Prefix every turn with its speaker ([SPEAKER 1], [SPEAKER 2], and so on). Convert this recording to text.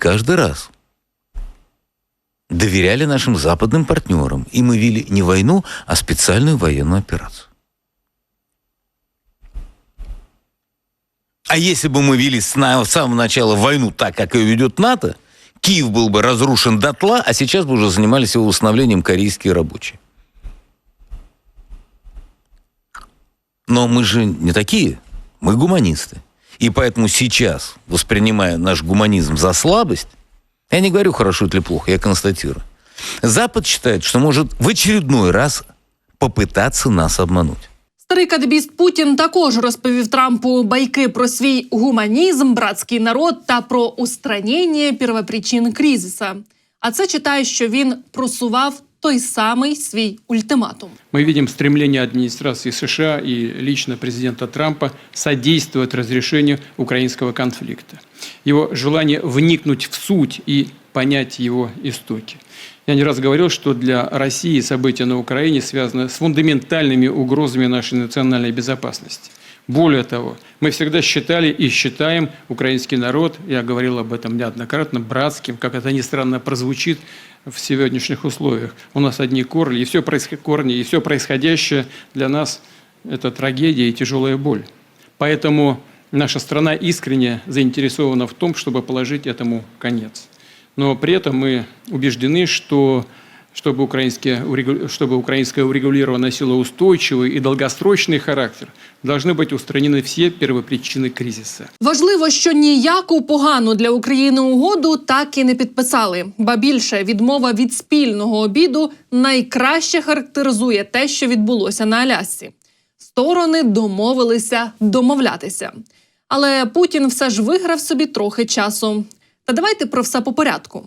[SPEAKER 1] каждый раз доверяли нашим западным партнерам, и мы вели не войну, а специальную военную операцию. А если бы мы вели с самого начала войну так, как ее ведет НАТО, Киев был бы разрушен дотла, а сейчас бы уже занимались его восстановлением корейские рабочие. Но мы же не такие, мы гуманисты. И поэтому сейчас, воспринимая наш гуманизм за слабость, я не говорю, хорошо это или плохо, я констатирую. Запад считает, что может в очередной раз попытаться нас обмануть.
[SPEAKER 2] Старий кадебіст Путін також розповів Трампу байки про свій гуманізм, братський народ та про устранення первопричин кризиса. А це читає, що він просував той самий свій ультиматум.
[SPEAKER 3] Мы видим стремление администрации США и лично президента Трампа содействовать разрешению украинского конфликта. Его желание вникнуть в суть и понять его истоки. Я не раз говорил, что для России события на Украине связаны с фундаментальными угрозами нашей национальной безопасности. Более того, мы всегда считали и считаем украинский народ, я говорил об этом неоднократно, братским, как это ни странно прозвучит в сегодняшних условиях. У нас одни корни, и все, корни, и все происходящее для нас – это трагедия и тяжелая боль. Поэтому наша страна искренне заинтересована в том, чтобы положить этому конец. Но при этом мы убеждены, что чтобы, украинские, урегу- чтобы украинское урегулирование носило устойчивый и долгосрочный характер, должны быть устранены все первопричины кризиса.
[SPEAKER 2] Важливо, що ніяку погану для України угоду так і не підписали. Ба більше відмова від спільного обіду найкраще характеризує те, що відбулося на Алясці. Сторони домовилися домовлятися. Але Путін все ж виграв собі трохи часу. Та давайте про все по порядку.